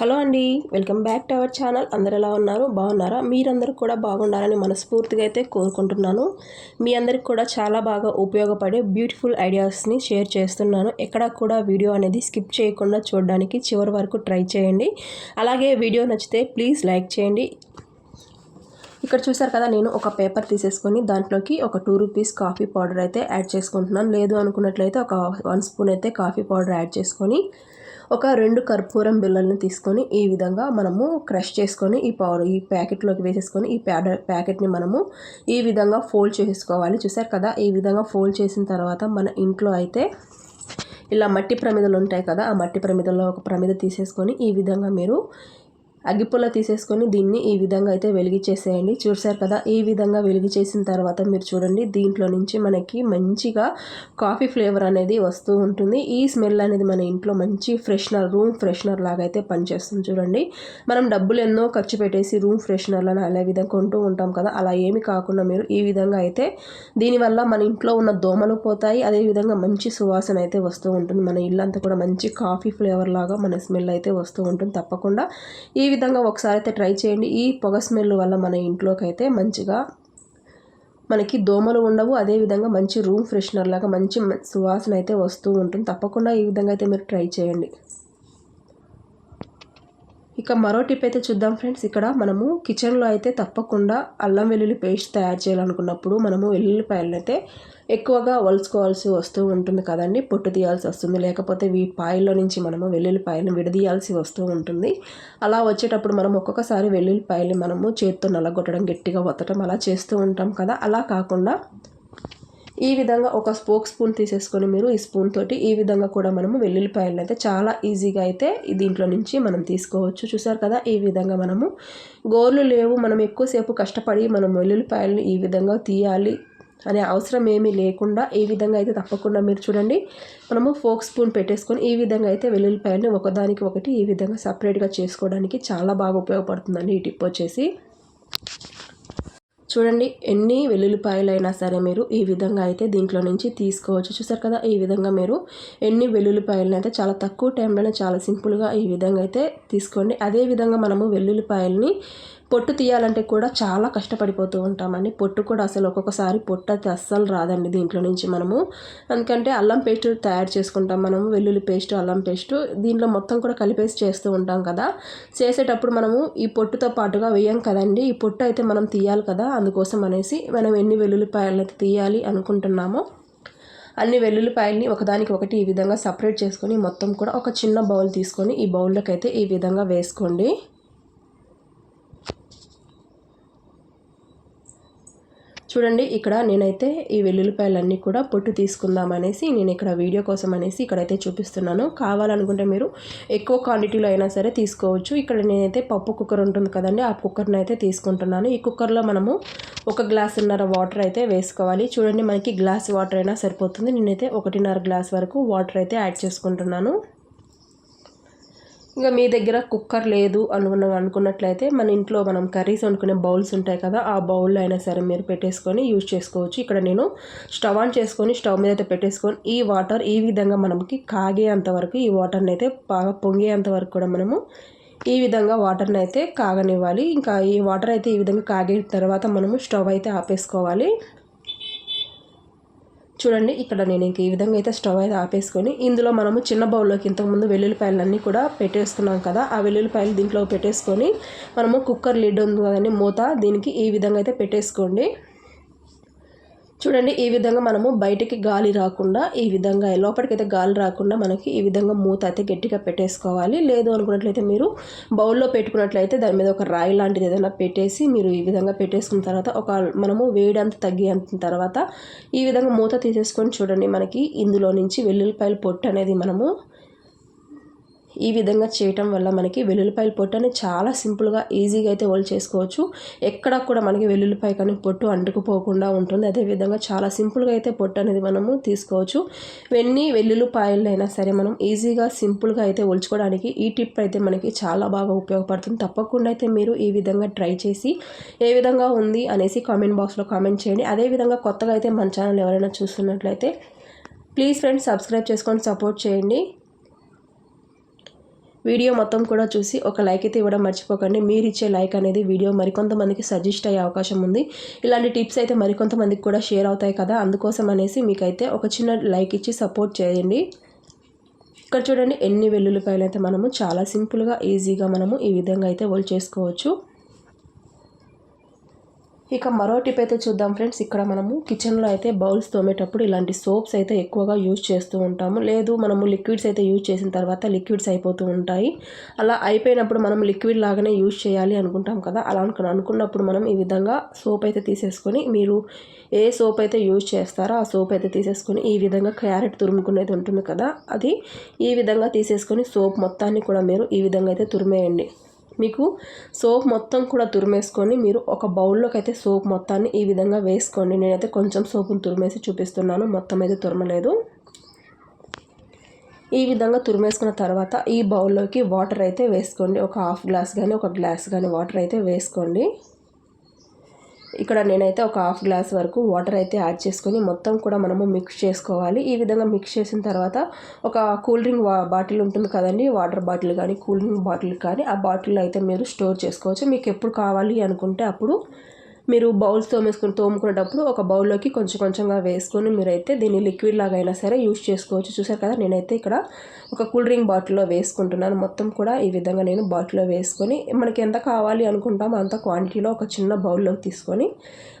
Hello అండి welcome back to our channel. అందరు ఎలా ఉన్నారు? బాగున్నారా? మీరందరూ కూడా బాగుండాలని మనస్ఫూర్తిగా అయితే కోరుకుంటున్నాను. మీ అందరికి కూడా చాలా బాగా ఉపయోగపడే బ్యూటిఫుల్ ఐడియాస్ని షేర్ చేస్తున్నాను. ఎక్కడ కూడా వీడియో అనేది స్కిప్ చేయకుండా చూడడానికి చివరి వరకు ట్రై చేయండి. అలాగే వీడియో నచ్చితే ప్లీజ్ లైక్ చేయండి. ఇక్కడ చూసారు కదా నేను ఒక పేపర్ తీసేసుకొని దాంట్లోకి ఒక టూ రూపీస్ కాఫీ పౌడర్ అయితే యాడ్ చేసుకుంటున్నాను. లేదు అనుకున్నట్లయితే ఒక వన్ స్పూన్ అయితే కాఫీ పౌడర్ యాడ్ చేసుకొని ఒక రెండు కర్పూరం బిల్లల్ని తీసుకొని ఈ విధంగా మనము క్రష్ చేసుకొని ఈ పౌడర్ ఈ ప్యాకెట్లోకి వేసేసుకొని ఈ ప్యాడర్ ప్యాకెట్ని మనము ఈ విధంగా ఫోల్డ్ చేసుకోవాలి. చూసారు కదా ఈ విధంగా ఫోల్డ్ చేసిన తర్వాత మన ఇంట్లో అయితే ఇలా మట్టి ప్రమిదలు ఉంటాయి కదా ఆ మట్టి ప్రమిదల్లో ఒక ప్రమిద తీసేసుకొని ఈ విధంగా మీరు అగ్గిపుల్ల తీసేసుకొని దీన్ని ఈ విధంగా అయితే వెలిగించేసేయండి చూసారు కదా ఈ విధంగా వెలిగించేసిన తర్వాత మీరు చూడండి దీంట్లో నుంచి మనకి మంచిగా కాఫీ ఫ్లేవర్ అనేది వస్తూ ఉంటుంది. ఈ స్మెల్ అనేది మన ఇంట్లో మంచి ఫ్రెషనర్ రూమ్ ఫ్రెషనర్ లాగా అయితే పనిచేస్తుంది చూడండి. మనం డబ్బులు ఎన్నో ఖర్చు పెట్టేసి రూమ్ ఫ్రెషనర్లను అలా విధంగా కొంటూ ఉంటాం కదా అలా ఏమి కాకుండా మీరు ఈ విధంగా అయితే దీనివల్ల మన ఇంట్లో ఉన్న దోమలు పోతాయి. అదేవిధంగా మంచి సువాసన అయితే వస్తూ ఉంటుంది. మన ఇల్లంతా కూడా మంచి కాఫీ ఫ్లేవర్ లాగా మన స్మెల్ అయితే వస్తూ ఉంటుంది తప్పకుండా. ఈ విధంగా ఒకసారి అయితే ట్రై చేయండి. ఈ పొగ స్మెల్ వల్ల మన ఇంట్లోకి అయితే మంచిగా మనకి దోమలు ఉండవు. అదేవిధంగా మంచి రూమ్ ఫ్రెషనర్ లాగా మంచి సువాసన అయితే వస్తూ ఉంటుంది. తప్పకుండా ఈ విధంగా అయితే మీరు ట్రై చేయండి. ఇక మరో టిప్ అయితే చూద్దాం ఫ్రెండ్స్. ఇక్కడ మనము కిచెన్లో అయితే తప్పకుండా అల్లం వెల్లుల్లి పేస్ట్ తయారు చేయాలనుకున్నప్పుడు మనము వెల్లుల్లిపాయలను అయితే ఎక్కువగా వలుచుకోవాల్సి వస్తూ ఉంటుంది కదండి. పొట్టు తీయాల్సి వస్తుంది. లేకపోతే ఈ పాయల్లో నుంచి మనము వెల్లుల్లిపాయలను విడదీయాల్సి వస్తూ ఉంటుంది. అలా వచ్చేటప్పుడు మనం ఒక్కొక్కసారి వెల్లుల్లిపాయలు మనము చేత్తో నలగొట్టడం గట్టిగా వత్తడం అలా చేస్తూ ఉంటాం కదా. అలా కాకుండా ఈ విధంగా ఒక స్పోక్ స్పూన్ తీసేసుకొని మీరు ఈ స్పూన్ తోటి ఈ విధంగా కూడా మనము వెల్లుల్లిపాయలను అయితే చాలా ఈజీగా అయితే దీంట్లో నుంచి మనం తీసుకోవచ్చు. చూసారు కదా ఈ విధంగా మనము గోర్లు లేవు. మనం ఎక్కువసేపు కష్టపడి మనం వెల్లుల్లిపాయలను ఈ విధంగా తీయాలి అనే అవసరం ఏమీ లేకుండా ఈ విధంగా అయితే తప్పకుండా మీరు చూడండి. మనము ఫోక్ స్పూన్ పెట్టేసుకొని ఈ విధంగా అయితే వెల్లుల్లిపాయలను ఒకదానికి ఒకటి ఈ విధంగా సపరేట్గా చేసుకోవడానికి చాలా బాగా ఉపయోగపడుతుందండి ఈ టిప్ వచ్చేసి. చూడండి ఎన్ని వెల్లుల్లిపాయలైనా సరే మీరు ఈ విధంగా అయితే దీంట్లో నుంచి తీసుకోవచ్చు. చూసారు కదా ఈ విధంగా మీరు ఎన్ని వెల్లుల్లిపాయలను అయితే చాలా తక్కువ టైంలోనే చాలా సింపుల్గా ఈ విధంగా అయితే తీసుకోండి. అదే విధంగా మనము వెల్లుల్లిపాయల్ని పొట్టు తీయాలంటే కూడా చాలా కష్టపడిపోతూ ఉంటామండి. పొట్టు కూడా అసలు ఒక్కొక్కసారి పొట్టు అయితే అస్సలు రాదండి దీంట్లో నుంచి మనము. ఎందుకంటే అల్లం పేస్ట్ తయారు చేసుకుంటాం మనము వెల్లుల్లి పేస్ట్ అల్లం పేస్ట్. దీంట్లో మొత్తం కూడా కలిపేసి చేస్తూ ఉంటాం కదా. చేసేటప్పుడు మనము ఈ పొట్టుతో పాటుగా వేయం కదండి. ఈ పొట్టు అయితే మనం తీయాలి కదా అందుకోసం అనేసి మనం ఎన్ని వెల్లుల్లిపాయలు అయితే తీయాలి అనుకుంటున్నామో అన్ని వెల్లుల్లిపాయల్ని ఒకదానికి ఒకటి ఈ విధంగా సపరేట్ చేసుకొని మొత్తం కూడా ఒక చిన్న బౌల్ తీసుకొని ఈ బౌల్లోకి అయితే ఈ విధంగా వేసుకోండి. చూడండి ఇక్కడ నేనైతే ఈ వెల్లుల్లిపాయలన్నీ కూడా పొట్టు తీసుకుందాం అనేసి నేను ఇక్కడ వీడియో కోసం అనేసి ఇక్కడైతే చూపిస్తున్నాను. కావాలనుకుంటే మీరు ఎక్కువ క్వాంటిటీలో అయినా సరే తీసుకోవచ్చు. ఇక్కడ నేనైతే పప్పు కుక్కర్ ఉంటుంది కదండి ఆ కుక్కర్ని అయితే తీసుకుంటున్నాను. ఈ కుక్కర్లో మనము ఒక గ్లాసున్నర వాటర్ అయితే వేసుకోవాలి. చూడండి మనకి గ్లాస్ వాటర్ అయినా సరిపోతుంది. నేనైతే ఒకటిన్నర గ్లాస్ వరకు వాటర్ అయితే యాడ్ చేసుకుంటున్నాను. ఇంకా మీ దగ్గర కుక్కర్ లేదు అనుకున్న అనుకున్నట్లయితే మన ఇంట్లో మనం కర్రీస్ వండుకునే బౌల్స్ ఉంటాయి కదా ఆ బౌల్లో అయినా సరే మీరు పెట్టేసుకొని యూజ్ చేసుకోవచ్చు. ఇక్కడ నేను స్టవ్ ఆన్ చేసుకొని స్టవ్ మీద అయితే పెట్టేసుకొని ఈ వాటర్ ఈ విధంగా మనకి కాగేంత వరకు ఈ వాటర్ని అయితే బాగా పొంగేంత వరకు కూడా మనము ఈ విధంగా వాటర్ని అయితే కాగనివ్వాలి. ఇంకా ఈ వాటర్ అయితే ఈ విధంగా కాగిన తర్వాత మనము స్టవ్ అయితే ఆపేసుకోవాలి. చూడండి ఇక్కడ నేను ఇంక ఈ విధంగా అయితే స్టవ్ అయితే ఆపేసుకొని ఇందులో మనము చిన్న బౌల్లోకి ఇంతకుముందు వెల్లుల్లిపాయలన్నీ కూడా పెట్టేసుకున్నాం కదా ఆ వెల్లుల్లిపాయలు దీంట్లో పెట్టేసుకొని మనము కుక్కర్ లిడ్ ఉంది కదండి మూత దీనికి ఈ విధంగా అయితే పెట్టేసుకోండి. చూడండి ఈ విధంగా మనము బయటికి గాలి రాకుండా ఈ విధంగా లోపలికైతే గాలి రాకుండా మనకి ఈ విధంగా మూత అయితే గట్టిగా పెట్టేసుకోవాలి. లేదు అనుకున్నట్లయితే మీరు బౌల్లో పెట్టుకున్నట్లయితే దాని మీద ఒక రాయి లాంటిది ఏదైనా పెట్టేసి మీరు ఈ విధంగా పెట్టేసుకున్న తర్వాత ఒక మనము వేడి అంత తర్వాత ఈ విధంగా మూత తీసేసుకొని చూడండి మనకి ఇందులో నుంచి వెల్లుల్లిపాయలు పొట్టు అనేది మనము ఈ విధంగా చేయటం వల్ల మనకి వెల్లుల్లిపాయల పొట్టు అనేది చాలా సింపుల్గా ఈజీగా అయితే వాళ్ళు చేసుకోవచ్చు. ఎక్కడ కూడా మనకి వెల్లుల్లిపాయ కానీ పొట్టు అంటుకుపోకుండా ఉంటుంది. అదేవిధంగా చాలా సింపుల్గా అయితే పొట్టు అనేది మనము తీసుకోవచ్చు. వెన్ని వెల్లుల్లిపాయలైనా సరే మనం ఈజీగా సింపుల్గా అయితే ఒలుచుకోవడానికి ఈ టిప్ అయితే మనకి చాలా బాగా ఉపయోగపడుతుంది. తప్పకుండా అయితే మీరు ఈ విధంగా ట్రై చేసి ఏ విధంగా ఉంది అనేసి కామెంట్ బాక్స్లో కామెంట్ చేయండి. అదేవిధంగా కొత్తగా అయితే మన ఛానల్ ఎవరైనా చూస్తున్నట్లయితే ప్లీజ్ ఫ్రెండ్స్ సబ్స్క్రైబ్ చేసుకొని సపోర్ట్ చేయండి. వీడియో మొత్తం కూడా చూసి ఒక లైక్ అయితే ఇవ్వడం మర్చిపోకండి. మీరు ఇచ్చే లైక్ అనేది వీడియో మరికొంతమందికి సజెస్ట్ అయ్యే అవకాశం ఉంది. ఇలాంటి టిప్స్ అయితే మరికొంతమందికి కూడా షేర్ అవుతాయి కదా. అందుకోసం అనేసి మీకైతే ఒక చిన్న లైక్ ఇచ్చి సపోర్ట్ చేయండి. ఇక్కడ చూడండి ఎన్ని వెల్లుల్లిపాయలు అయితే మనము చాలా సింపుల్గా ఈజీగా మనము ఈ విధంగా అయితే ఒల్ చేసుకోవచ్చు. ఇక మరో టిప్ అయితే చూద్దాం ఫ్రెండ్స్. ఇక్కడ మనము కిచెన్లో అయితే బౌల్స్ తోమేటప్పుడు ఇలాంటి సోప్స్ అయితే ఎక్కువగా యూజ్ చేస్తూ ఉంటాము. లేదు మనము లిక్విడ్స్ అయితే యూజ్ చేసిన తర్వాత లిక్విడ్స్ అయిపోతూ ఉంటాయి. అలా అయిపోయినప్పుడు మనం లిక్విడ్ లాగానే యూజ్ చేయాలి అనుకుంటాం కదా. అలా అనుకు అనుకున్నప్పుడు మనం ఈ విధంగా సోప్ అయితే తీసేసుకొని మీరు ఏ సోప్ అయితే యూజ్ చేస్తారో ఆ సోప్ అయితే తీసేసుకొని ఈ విధంగా క్యారెట్ తురుముకునేది ఉంటుంది కదా. అది ఈ విధంగా తీసేసుకొని సోప్ మొత్తాన్ని కూడా మీరు ఈ విధంగా అయితే తురిమేయండి. మీకు సోప్ మొత్తం కూడా తురిమేసుకొని మీరు ఒక బౌల్లోకి అయితే సోప్ మొత్తాన్ని ఈ విధంగా వేసుకోండి. నేనైతే కొంచెం సోపును తురిమేసి చూపిస్తున్నాను. మొత్తం అయితే తురమలేదు. ఈ విధంగా తురిమేసుకున్న తర్వాత ఈ బౌల్లోకి వాటర్ అయితే వేసుకోండి. ఒక హాఫ్ గ్లాస్ కానీ ఒక గ్లాస్ కానీ వాటర్ అయితే వేసుకోండి. ఇక్కడ నేనైతే ఒక హాఫ్ గ్లాస్ వరకు వాటర్ అయితే యాడ్ చేసుకొని మొత్తం కూడా మనము మిక్స్ చేసుకోవాలి. ఈ విధంగా మిక్స్ చేసిన తర్వాత ఒక కూల్ డ్రింక్ బాటిల్ ఉంటుంది కదండి వాటర్ బాటిల్ కానీ కూల్ డ్రింక్ బాటిల్ కానీ ఆ బాటిల్ అయితే మీరు స్టోర్ చేసుకోవచ్చు. మీకు ఎప్పుడు కావాలి అనుకుంటే అప్పుడు మీరు బౌల్స్ తోమేసుకుని తోముకునేటప్పుడు ఒక బౌల్లోకి కొంచెం కొంచెంగా వేసుకొని మీరైతే దీన్ని లిక్విడ్ లాగా అయినా సరే యూజ్ చేసుకోవచ్చు. చూసారు కదా నేనైతే ఇక్కడ ఒక కూల్ డ్రింక్ బాటిల్లో వేసుకుంటున్నాను. మొత్తం కూడా ఈ విధంగా నేను బాటిల్లో వేసుకొని మనకి ఎంత కావాలి అనుకుంటామో అంత క్వాంటిటీలో ఒక చిన్న బౌల్లోకి తీసుకొని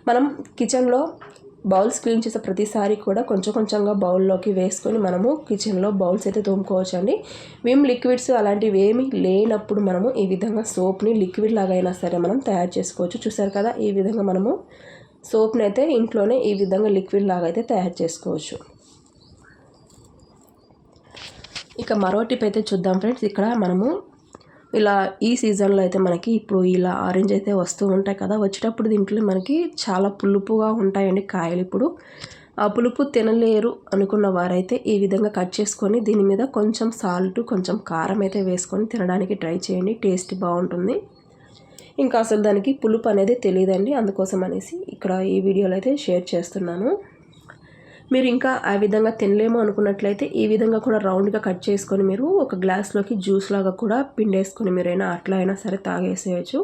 మనం కిచెన్లో బౌల్స్ క్లీన్ చేసే ప్రతిసారి కూడా కొంచెం కొంచెంగా బౌల్లోకి వేసుకొని మనము కిచెన్లో బౌల్స్ అయితే తోముకోవచ్చు అండి విమ్ లిక్విడ్స్ అలాంటివి ఏమి లేనప్పుడు మనము ఈ విధంగా సోప్ని లిక్విడ్ లాగా అయినా సరే మనం తయారు చేసుకోవచ్చు. చూసారు కదా ఈ విధంగా మనము సోప్ని అయితే ఇంట్లోనే ఈ విధంగా లిక్విడ్ లాగా అయితే తయారు చేసుకోవచ్చు. ఇక మరో టిప్ అయితే చూద్దాం ఫ్రెండ్స్. ఇక్కడ మనము ఇలా ఈ సీజన్లో అయితే మనకి ఇప్పుడు ఇలా ఆరెంజ్ అయితే వస్తూ ఉంటాయి కదా వచ్చేటప్పుడు దీంట్లో మనకి చాలా పులుపుగా ఉంటాయండి కాయలు ఇప్పుడు. ఆ పులుపు తినలేరు అనుకున్న వారైతే ఈ విధంగా కట్ చేసుకొని దీని మీద కొంచెం సాల్ట్ కొంచెం కారం అయితే వేసుకొని తినడానికి ట్రై చేయండి టేస్ట్ బాగుంటుంది. ఇంకా అసలు దానికి పులుపు అనేది తెలియదండి అందుకోసం అనేసి ఇక్కడ ఈ వీడియోలో అయితే షేర్ చేస్తున్నాను. మీరు ఇంకా ఆ విధంగా తినలేము అనుకున్నట్లయితే ఈ విధంగా కూడా రౌండ్గా కట్ చేసుకొని మీరు ఒక గ్లాస్లోకి జ్యూస్ లాగా కూడా పిండేసుకొని మీరైనా అట్లా అయినా సరే తాగేసేయచ్చు.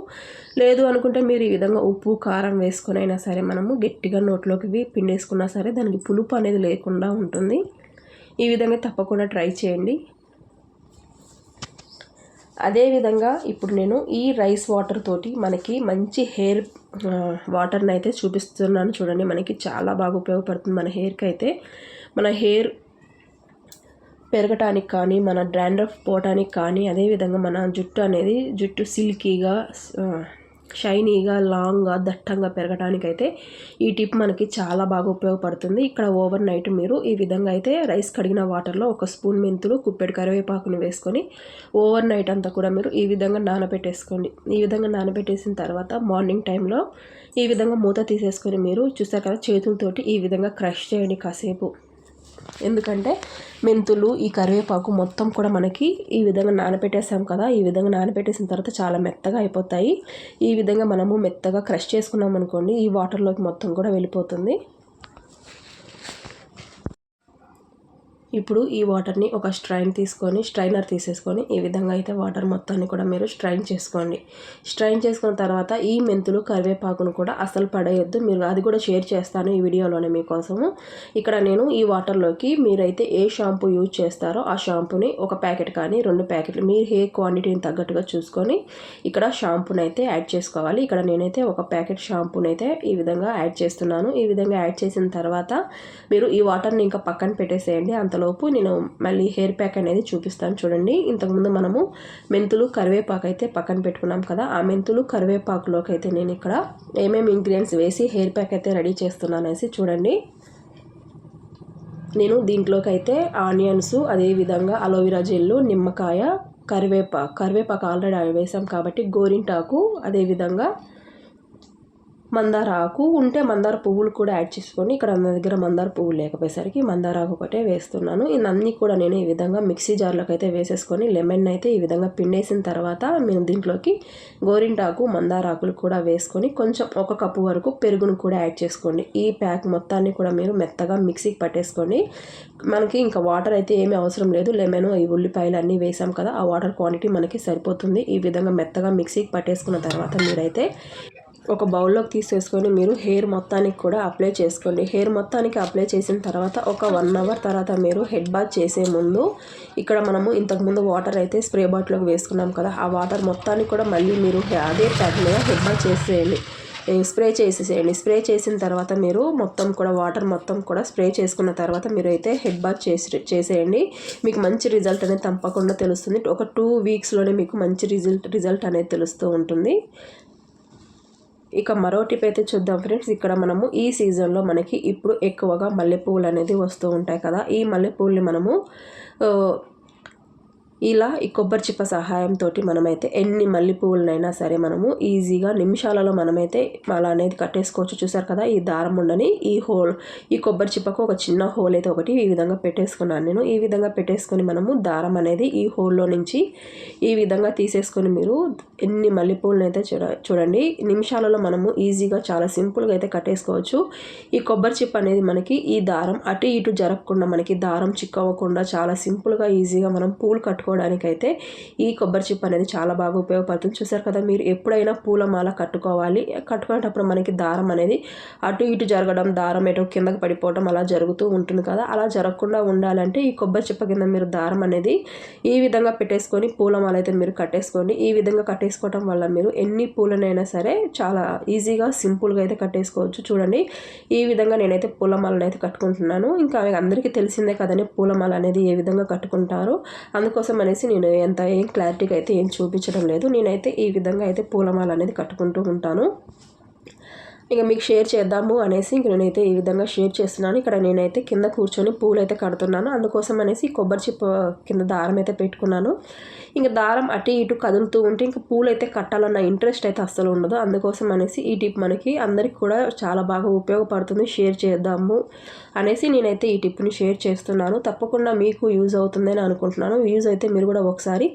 లేదు అనుకుంటే మీరు ఈ విధంగా ఉప్పు కారం వేసుకొని అయినా సరే మనము గట్టిగా నోట్లోకి పిండేసుకున్నా సరే దానికి పులుపు అనేది లేకుండా ఉంటుంది. ఈ విధంగా తప్పకుండా ట్రై చేయండి. అదేవిధంగా ఇప్పుడు నేను ఈ రైస్ వాటర్ తోటి మనకి మంచి హెయిర్ వాటర్ని అయితే చూపిస్తున్నాను చూడండి. మనకి చాలా బాగా ఉపయోగపడుతుంది మన హెయిర్కి అయితే. మన హెయిర్ పెరగటానికి కానీ మన డ్రాండ్రఫ్ పోవటానికి కానీ అదేవిధంగా మన జుట్టు అనేది జుట్టు సిల్కీగా షైనీగా లాంగ్గా దట్టంగా పెరగడానికైతే ఈ టిప్ మనకి చాలా బాగా ఉపయోగపడుతుంది. ఇక్కడ ఓవర్ నైట్ మీరు ఈ విధంగా అయితే రైస్ కడిగిన వాటర్లో ఒక స్పూన్ మెంతులు కుప్పెడు కరివేపాకుని వేసుకొని ఓవర్ నైట్ అంతా కూడా మీరు ఈ విధంగా నానబెట్టేసుకోండి. ఈ విధంగా నానబెట్టేసిన తర్వాత మార్నింగ్ టైంలో ఈ విధంగా మూత తీసేసుకొని మీరు చూసారు కదా చేతులతోటి ఈ విధంగా క్రష్ చేయండి కాసేపు. ఎందుకంటే మెంతులు ఈ కరివేపాకు మొత్తం కూడా మనకి ఈ విధంగా నానబెట్టేసాం కదా ఈ విధంగా నానబెట్టేసిన తర్వాత చాలా మెత్తగా అయిపోతాయి. ఈ విధంగా మనము మెత్తగా క్రష్ చేసుకున్నాం అనుకోండి ఈ వాటర్లోకి మొత్తం కూడా వెళ్ళిపోతుంది. ఇప్పుడు ఈ వాటర్ని ఒక స్ట్రైన్ తీసుకొని స్ట్రైనర్ తీసేసుకొని ఈ విధంగా అయితే వాటర్ మొత్తాన్ని కూడా మీరు స్ట్రైన్ చేసుకోండి. స్ట్రైన్ చేసుకున్న తర్వాత ఈ మెంతులు కరివేపాకును కూడా అసలు పడేయొద్దు. మీరు అది కూడా షేర్ చేస్తాను ఈ వీడియోలోనే మీకోసము. ఇక్కడ నేను ఈ వాటర్లోకి మీరైతే ఏ షాంపూ యూజ్ చేస్తారో ఆ షాంపూని ఒక ప్యాకెట్ కానీ రెండు ప్యాకెట్లు మీరు హెయిర్ క్వాంటిటీని తగ్గట్టుగా చూసుకొని ఇక్కడ షాంపూని అయితే యాడ్ చేసుకోవాలి. ఇక్కడ నేనైతే ఒక ప్యాకెట్ షాంపూని అయితే ఈ విధంగా యాడ్ చేస్తున్నాను. ఈ విధంగా యాడ్ చేసిన తర్వాత మీరు ఈ వాటర్ని ఇంకా పక్కన పెట్టేసేయండి. అంత లోపు నేను మళ్ళీ హెయిర్ ప్యాక్ అనేది చూపిస్తాను చూడండి. ఇంతకుముందు మనము మెంతులు కరివేపాకు అయితే పక్కన పెట్టుకున్నాం కదా ఆ మెంతులు కరివేపాకులోకి అయితే నేను ఇక్కడ ఏమేమి ఇంగ్రీడియంట్స్ వేసి హెయిర్ ప్యాక్ అయితే రెడీ చేస్తున్నాను అనేసి చూడండి. నేను దీంట్లోకి అయితే ఆనియన్స్ అదేవిధంగా అలోవెరా జెల్లు నిమ్మకాయ కరివేపాకు. కరివేపాకు ఆల్రెడీ వేసాం కాబట్టి గోరింటాకు అదేవిధంగా మందార ఆకు ఉంటే మందార పువ్వులు కూడా యాడ్ చేసుకొని ఇక్కడ నా దగ్గర మందార పువ్వులు లేకపోయేసరికి మందార ఆకు ఒకటే వేస్తున్నాను. ఇవన్నీ కూడా నేను ఈ విధంగా మిక్సీ జార్లోకి అయితే వేసేసుకొని లెమన్ అయితే ఈ విధంగా పిండేసిన తర్వాత మేము దీంట్లోకి గోరింటాకు మందార ఆకులు కూడా వేసుకొని కొంచెం ఒక కప్పు వరకు పెరుగును కూడా యాడ్ చేసుకోండి. ఈ ప్యాక్ మొత్తాన్ని కూడా మీరు మెత్తగా మిక్సీకి పట్టేసుకోండి మనకి ఇంకా వాటర్ అయితే ఏమీ అవసరం లేదు. లెమన్ ఈ ఉల్లిపాయలు అన్నీ వేసాం కదా ఆ వాటర్ క్వాంటిటీ మనకి సరిపోతుంది. ఈ విధంగా మెత్తగా మిక్సీకి పట్టేసుకున్న తర్వాత మీరైతే ఒక బౌల్లోకి తీసేసుకొని మీరు హెయిర్ మొత్తానికి కూడా అప్లై చేసుకోండి. హెయిర్ మొత్తానికి అప్లై చేసిన తర్వాత ఒక వన్ అవర్ తర్వాత మీరు హెడ్ బాత్ చేసే ముందు ఇక్కడ మనము ఇంతకుముందు వాటర్ అయితే స్ప్రే బాటిల్లోకి వేసుకున్నాం కదా ఆ వాటర్ మొత్తానికి కూడా మళ్ళీ మీరు అదే ప్యాక్ మీద హెడ్ బాత్ చేసేయండి. స్ప్రే చేసేసేయండి. స్ప్రే చేసిన తర్వాత మీరు మొత్తం కూడా వాటర్ మొత్తం కూడా స్ప్రే చేసుకున్న తర్వాత మీరు అయితే హెడ్ బాత్ చేసి చేసేయండి. మీకు మంచి రిజల్ట్ అనేది తప్పకుండా తెలుస్తుంది. ఒక టూ వీక్స్లోనే మీకు మంచి రిజల్ట్ రిజల్ట్ అనేది తెలుస్తూ ఉంటుంది. ఇక మరో టిప్ అయితే చూద్దాం ఫ్రెండ్స్. ఇక్కడ మనము ఈ సీజన్లో మనకి ఇప్పుడు ఎక్కువగా మల్లెపూలు అనేది వస్తూ ఉంటాయి కదా. ఈ మల్లెపూల్ని మనము ఇలా ఈ కొబ్బరి చిప్ప సహాయంతో మనమైతే ఎన్ని మల్లెపువ్వులనైనా సరే మనము ఈజీగా నిమిషాలలో మనమైతే అలా అనేది కట్టేసుకోవచ్చు. చూసారు కదా ఈ దారం ఉండని ఈ హోల్ ఈ కొబ్బరి చిప్పకు ఒక చిన్న హోల్ అయితే ఒకటి ఈ విధంగా పెట్టేసుకున్నాను నేను. ఈ విధంగా పెట్టేసుకొని మనము దారం అనేది ఈ హోల్లో నుంచి ఈ విధంగా తీసేసుకొని మీరు ఎన్ని మల్లెపూలను అయితే చూడ చూడండి నిమిషాలలో మనము ఈజీగా చాలా సింపుల్గా అయితే కట్టేసుకోవచ్చు. ఈ కొబ్బరి చిప్ప అనేది మనకి ఈ దారం అటు ఇటు జరగకుండా మనకి దారం చిక్కవ్వకుండా చాలా సింపుల్గా ఈజీగా మనం పూలు కట్టుకోవడానికైతే ఈ కొబ్బరి చిప్ప అనేది చాలా బాగా ఉపయోగపడుతుంది. చూసారు కదా మీరు ఎప్పుడైనా పూలమాల కట్టుకోవాలి. కట్టుకునేటప్పుడు మనకి దారం అనేది అటు ఇటు జరగడం దారం ఎటు కిందకి పడిపోవడం అలా జరుగుతూ ఉంటుంది కదా. అలా జరగకుండా ఉండాలంటే ఈ కొబ్బరి చిప్ప కింద మీరు దారం అనేది ఈ విధంగా పెట్టేసుకొని పూలమాల అయితే మీరు కట్టేసుకోండి. ఈ విధంగా కట్టేసుకోవటం వల్ల మీరు ఎన్ని పూలనైనా సరే చాలా ఈజీగా సింపుల్గా అయితే కట్టేసుకోవచ్చు. చూడండి ఈ విధంగా నేనైతే పూలమాలను అయితే కట్టుకుంటున్నాను. ఇంకా అందరికీ తెలిసిందే కదండి పూలమాల అనేది ఏ విధంగా కట్టుకుంటారో. అందుకోసం అనేసి నేను ఎంత ఏం క్లారిటీగా అయితే ఏం చూపించడం లేదు. నేనైతే ఈ విధంగా అయితే పూలమాల అనేది కట్టుకుంటూ ఉంటాను. ఇక మీకు షేర్ చేద్దాము అనేసి ఇంక నేనైతే ఈ విధంగా షేర్ చేస్తున్నాను. ఇక్కడ నేనైతే కింద కూర్చొని పూలు అయితే కడుతున్నాను. అందుకోసం అనేసి కొబ్బరి చిప్ప కింద దారం అయితే పెట్టుకున్నాను. ఇంకా దారం అటు ఇటు కదులుతూ ఉంటే ఇంకా పూలు అయితే కట్టాలన్న ఇంట్రెస్ట్ అయితే అస్సలు ఉండదు. అందుకోసం అనేసి ఈ టిప్ మనకి అందరికి కూడా చాలా బాగా ఉపయోగపడుతుంది. షేర్ చేద్దాము అనేసి నేనైతే ఈ టిప్ని షేర్ చేస్తున్నాను. తప్పకుండా మీకు యూజ్ అవుతుందని అనుకుంటున్నాను. యూజ్ అయితే మీరు కూడా ఒకసారి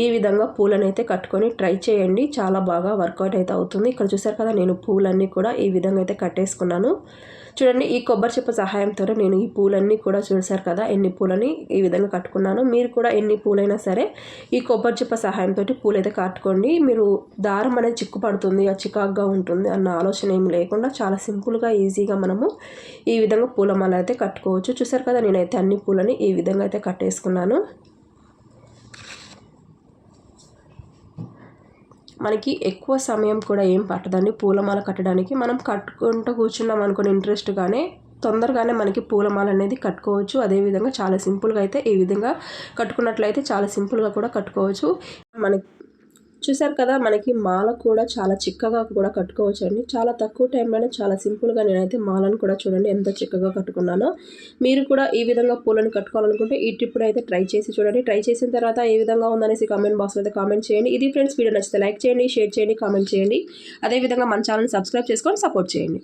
ఈ విధంగా పూలను అయితే కట్టుకొని ట్రై చేయండి. చాలా బాగా వర్కౌట్ అయితే అవుతుంది. ఇక్కడ చూసారు కదా నేను పూలన్నీ కూడా ఈ విధంగా అయితే కట్టేసుకున్నాను. చూడండి ఈ కొబ్బరి చెప్ప సహాయంతో నేను ఈ పూలన్నీ కూడా చూసారు కదా ఎన్ని పూలని ఈ విధంగా కట్టుకున్నాను. మీరు కూడా ఎన్ని పూలైనా సరే ఈ కొబ్బరి చెప్ప సహాయంతో పూలు అయితే కట్టుకోండి. మీరు దారం అనేది చిక్కు పడుతుంది ఆ చికాగ్గా ఉంటుంది అన్న ఆలోచన ఏమి లేకుండా చాలా సింపుల్గా ఈజీగా మనము ఈ విధంగా పూలమాల అయితే కట్టుకోవచ్చు. చూసారు కదా నేనైతే అన్ని పూలని ఈ విధంగా అయితే కట్టేసుకున్నాను. మనకి ఎక్కువ సమయం కూడా ఏం పట్టదండి. పూలమాల కట్టడానికి మనం కట్టుకుంటూ కూర్చున్నాం అనుకుని ఇంట్రెస్ట్గానే తొందరగానే మనకి పూలమాల అనేది కట్టుకోవచ్చు. అదేవిధంగా చాలా సింపుల్గా అయితే ఈ విధంగా కట్టుకున్నట్లయితే చాలా సింపుల్గా కూడా కట్టుకోవచ్చు. మనకి చూసారు కదా మనకి మాల కూడా చాలా చిక్కగా కూడా కట్టుకోవచ్చు అండి చాలా తక్కువ టైంలోనే చాలా సింపుల్గా నేనైతే మాలను కూడా చూడండి ఎంత చిక్కగా కట్టుకున్నానో. మీరు కూడా ఈ విధంగా పూలను కట్టుకోవాలనుకుంటే ఈ టిప్ అయితే ట్రై చేసి చూడండి. ట్రై చేసిన తర్వాత ఏ విధంగా ఉందనేసి కామెంట్ బాక్స్లో అయితే కామెంట్ చేయండి. ఇది ఫ్రెండ్స్ వీడియో నచ్చితే లైక్ చేయండి షేర్ చేయండి కామెంట్ చేయండి. అదేవిధంగా మన ఛానల్ సబ్స్క్రైబ్ చేసుకొని సపోర్ట్ చేయండి.